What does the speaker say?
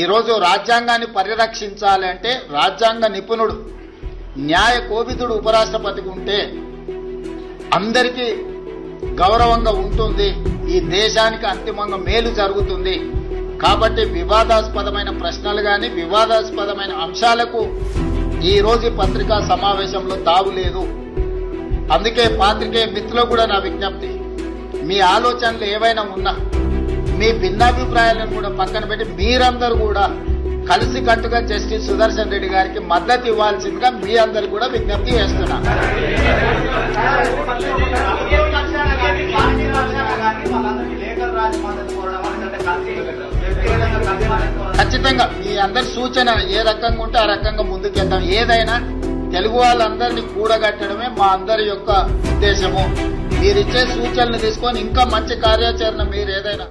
ఈరోజు రాజ్యాంగాన్ని పరిరక్షించాలి అంటే రాజ్యాంగ నిపుణుడు న్యాయ కోవిదుడు ఉపరాష్ట్రపతికి ఉంటే అందరికీ గౌరవంగా ఉంటుంది. ఈ దేశానికి అంతిమంగా మేలు జరుగుతుంది. కాబట్టి వివాదాస్పదమైన ప్రశ్నలు గాని వివాదాస్పదమైన అంశాలకు ఈరోజు పత్రికా సమావేశంలో తావులేదు అందుకే పాత్రికేయ మిత్రులు కూడా నా విజ్ఞప్తి. మీ ఆలోచనలు ఏవైనా ఉన్నా మీ భిన్నాభిప్రాయాలను కూడా పక్కన పెట్టి మీరందరూ కూడా కలిసి కట్టుగా జస్టిస్ సుదర్శన్ రెడ్డి గారికి మద్దతు ఇవ్వాల్సిందిగా మీ అందరు కూడా విజ్ఞప్తి చేస్తున్నా. ఖచ్చితంగా మీ అందరి సూచన ఏ రకంగా ఉంటే ఆ రకంగా ముందుకెళ్తాం. ఏదైనా తెలుగు వాళ్ళందరినీ కూడగట్టడమే మా అందరి యొక్క ఉద్దేశము. మీరిచ్చే సూచనలు తీసుకొని ఇంకా మంచి కార్యాచరణ మీరు ఏదైనా